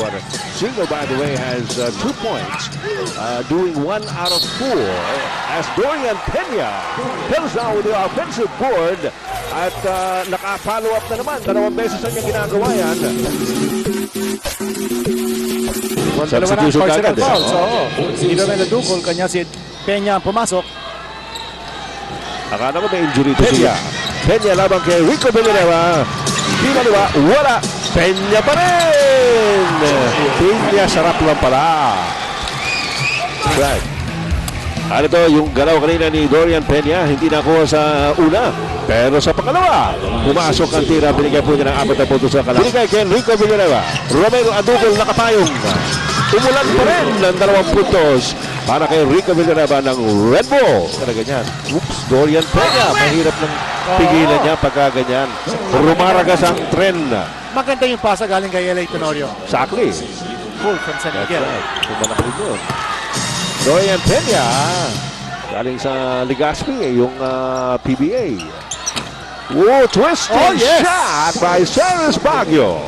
quarter. Singo, by the way, has uh, two points, uh, doing one out of four. As Dorian Pena comes down with the offensive board at uh, naka-follow up na naman. Dalawang beses na niya ginagawa yan. Substitution kagad, eh. Oo. Hindi na nadukol. Kanya si Peña ang pumasok. Akala ko may injury to siya. Peña laban kay Rico Villanueva. Maliwa, wala. Peña pa rin. Peña, sarap lang pala. Right. Ano to, yung galaw kanina ni Dorian Peña, hindi nakuha sa una. Pero sa pangalawa, pumasok ang tira, binigay po niya ng apat na puntos sa kalang. Binigay kay Rico Villanueva. Romero Adugol nakapayong. Umulan pa rin ng dalawang puntos para kay Rico Villanueva ng Red Bull. Kaya ganyan. Oops, Dorian Peña. Mahirap ng pigilan niya pagka ganyan. Rumaragas ang tren. Maganda yung pasa galing kay LA Tenorio. Exactly. Full from San Miguel. right. Tumalaki yun. Dorian Peña, galing sa Legazpi, eh, yung ah, PBA. Whoa, twisting Oh, yes. shot by Cyrus Baguio.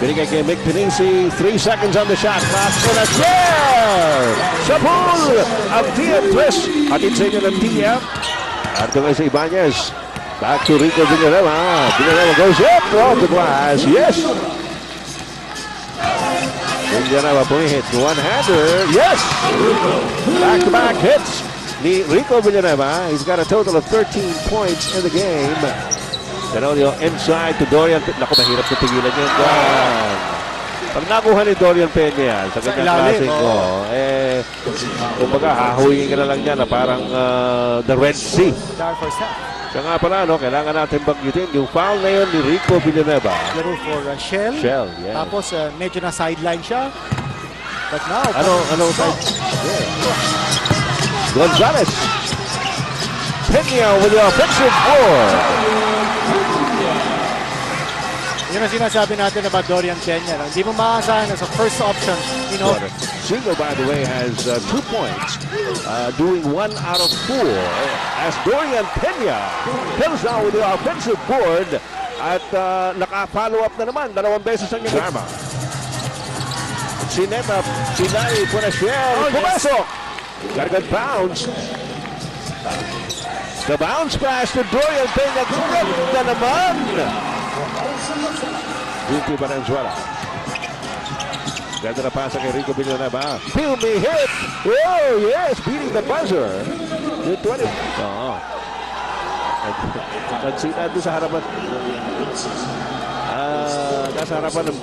Binigay kay Mick Pinisi, three seconds on the shot clock, and a share! Sa pool, ang TM twist. Hatid sa inyo ng TM. At doon sa Ibanez. Back to Rico Villanueva. Villanueva goes up off the glass. Yes! Villanueva pumihit. One-hander. Yes! Back-to-back hits ni Rico Villanueva. He's got a total of 13 points in the game. Tenorio inside to Dorian. Naku, mahirap na pigilan yun. Yan. Pag nakuha ni Dorian Peña sa ganyang klaseng ko, eh, kumbaga, hahuyin ka na lang yan na parang ah, the Red Sea. Kaya nga pala, no, kailangan natin banggitin yung foul na yun ni Rico Villanueva. Laro for uh, Shell. Shell, yeah. Tapos uh, medyo na sideline siya. But now, Ano, ano, side? Yeah. Gonzalez. Peña with the offensive board. Yun ang sinasabi natin about Dorian Peña. No? Hindi mo maasahan na sa first option. You know, Singo, by the way, has uh, two points, uh, doing one out of four. As Dorian Peña comes down with the offensive board at uh, naka-follow up na naman. Dalawang beses ang niya gama. Sineta, Pinay, Punaciel, Oh, yes. pumasok. Gargan bounce. The bounce pass to Dorian Peña. Ganda naman. Ricky Valenzuela. Ganda na pasa kay Rico Villanueva. Feel me hit. Oh, yes. Beating the buzzer. Good 20. Oo. Nagsita doon sa harapan. Ah, nasa harapan ng